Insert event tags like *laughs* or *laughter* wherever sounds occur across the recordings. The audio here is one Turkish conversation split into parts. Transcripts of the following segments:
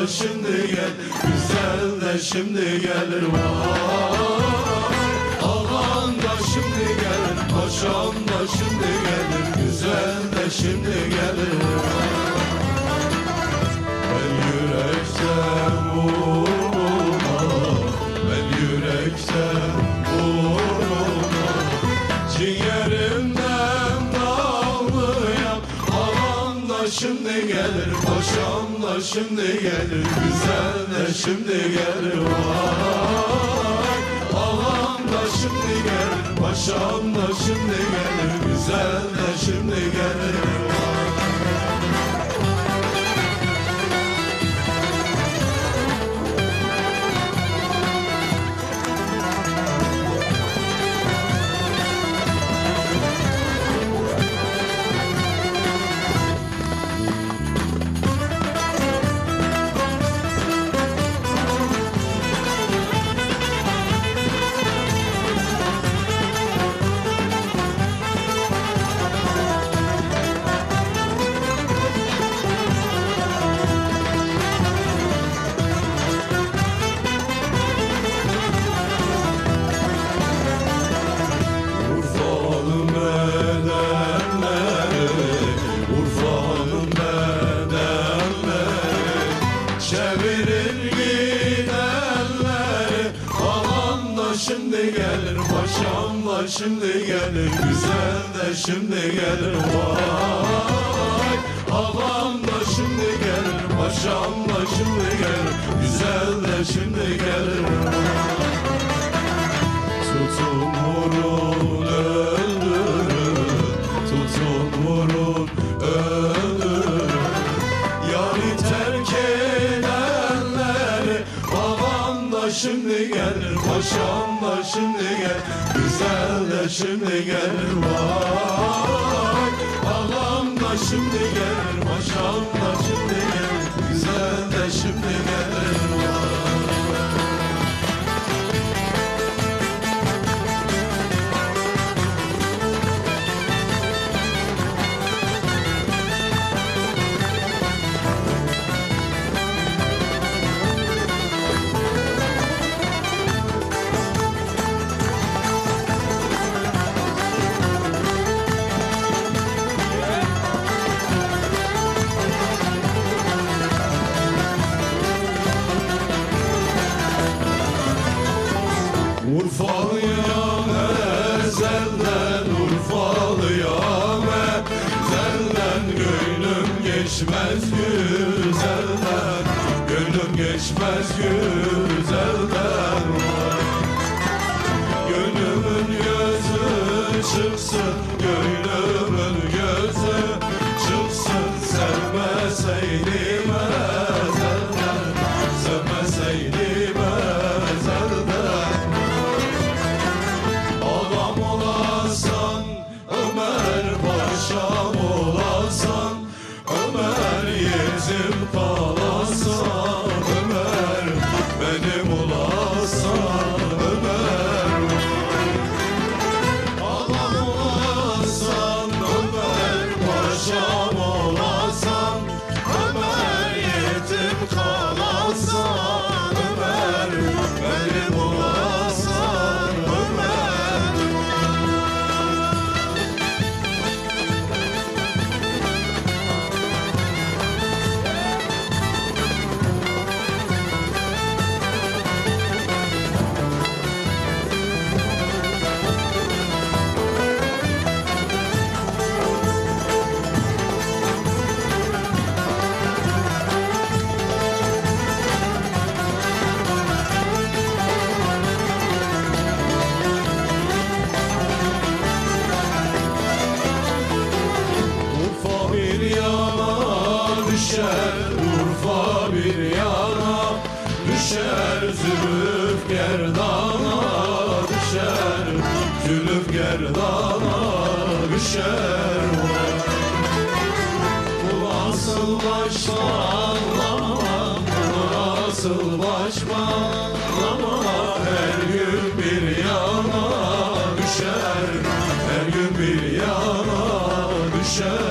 Da şimdi gelir Güzel de şimdi gelir. Vay! Ağam da şimdi gelir Paşam da şimdi gelir Güzel de şimdi gelir şimdi gelir Paşam da şimdi gelir Güzel de şimdi gelir Vay. Ağam da şimdi gelir Paşam da şimdi gelir Güzel de şimdi gelir Urfa'nın da şimdi gelir Güzel de şimdi gelir Vay Ağam da şimdi gelir Paşam şimdi gelir Güzel de şimdi gelir Tutun vurun öldürün. Tutun vurun öldürün. Yarı terk edenleri Babam da şimdi gelir Paşam da şimdi gelir Güzel de şimdi gelir Vay Ağam da şimdi gelir geçmez güzelden Gönlüm geçmez güzelden yana düşer Urfa bir yana düşer Zülüf gerdana düşer Zülüf gerdana düşer Bu nasıl başlama Bu nasıl başlama Her gün bir yana düşer. Her gün bir yana düşer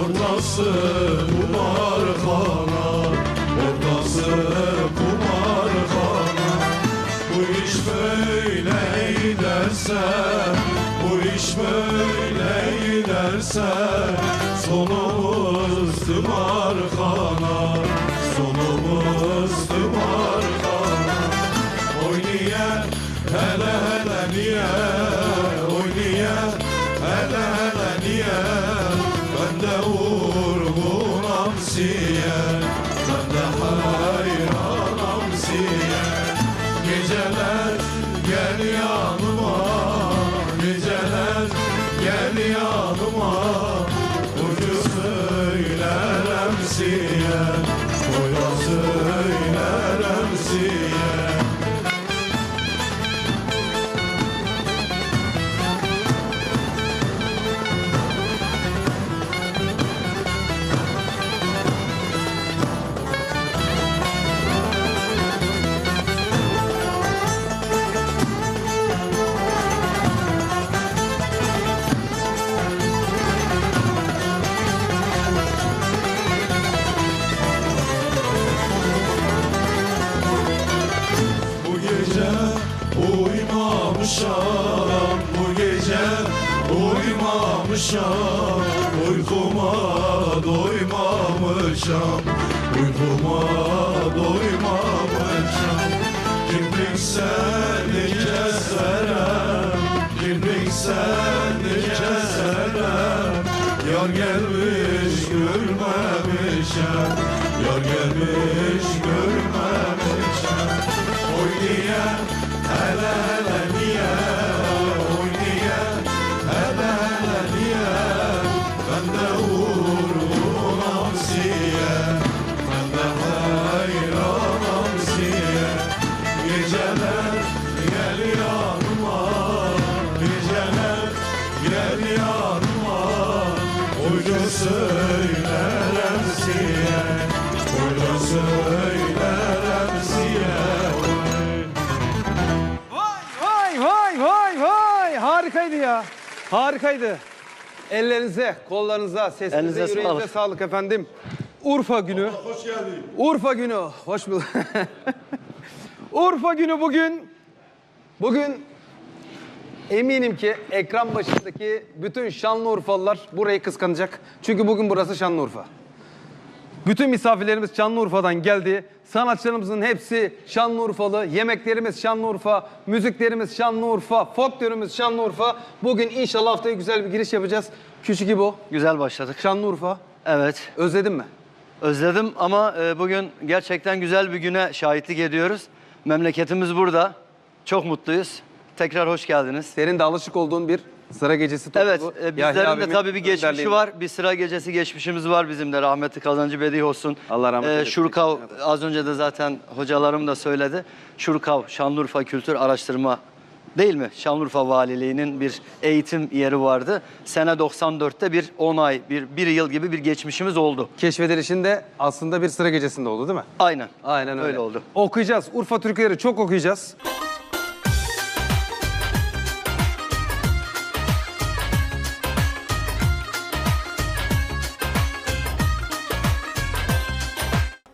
Ortası kumarhana Ortası kumarhana. Bu iş böyle giderse Bu iş böyle giderse Sonumuz tımarhana Sonumuz tımarhana Oynaya hele hele niye Oynaya hele hele niye uyumamışam Uykuma doymamışam. Uykuma doymamışam. Kirpik seni keserem Kirpik seni keserem Yar gelmiş görmemişem Yar gelmiş görmemişem. Oynayan hele hele harikaydı. Ellerinize, kollarınıza, sesinize, Elinize yüreğinize sağlık. sağlık. efendim. Urfa günü. Hoş geldin. Urfa günü. Hoş bulduk. *laughs* Urfa günü bugün. Bugün eminim ki ekran başındaki bütün Şanlıurfalılar burayı kıskanacak. Çünkü bugün burası Şanlıurfa. Bütün misafirlerimiz Şanlıurfa'dan geldi. Sanatçılarımızın hepsi Şanlıurfalı. Yemeklerimiz Şanlıurfa, müziklerimiz Şanlıurfa, folklorumuz Şanlıurfa. Bugün inşallah haftaya güzel bir giriş yapacağız. Küçük İbo, Güzel başladık. Şanlıurfa. Evet. Özledin mi? Özledim ama e, bugün gerçekten güzel bir güne şahitlik ediyoruz. Memleketimiz burada. Çok mutluyuz. Tekrar hoş geldiniz. Senin de alışık olduğun bir sıra gecesi topluluğu. Evet, e, Yahya bizlerin de abimin tabii bir geçmişi önderliğinde. var. Bir sıra gecesi geçmişimiz var bizim de. Rahmetli Kazancı Bedih olsun. Allah rahmet eylesin. Şurkav, az önce de zaten hocalarım da söyledi. Şurkav, Şanlıurfa Kültür Araştırma değil mi? Şanlıurfa Valiliği'nin bir eğitim yeri vardı. Sene 94'te bir 10 ay, bir, bir yıl gibi bir geçmişimiz oldu. Keşfedilişinde aslında bir sıra gecesinde oldu değil mi? Aynen. Aynen öyle. Öyle oldu. Okuyacağız. Urfa türküleri çok okuyacağız.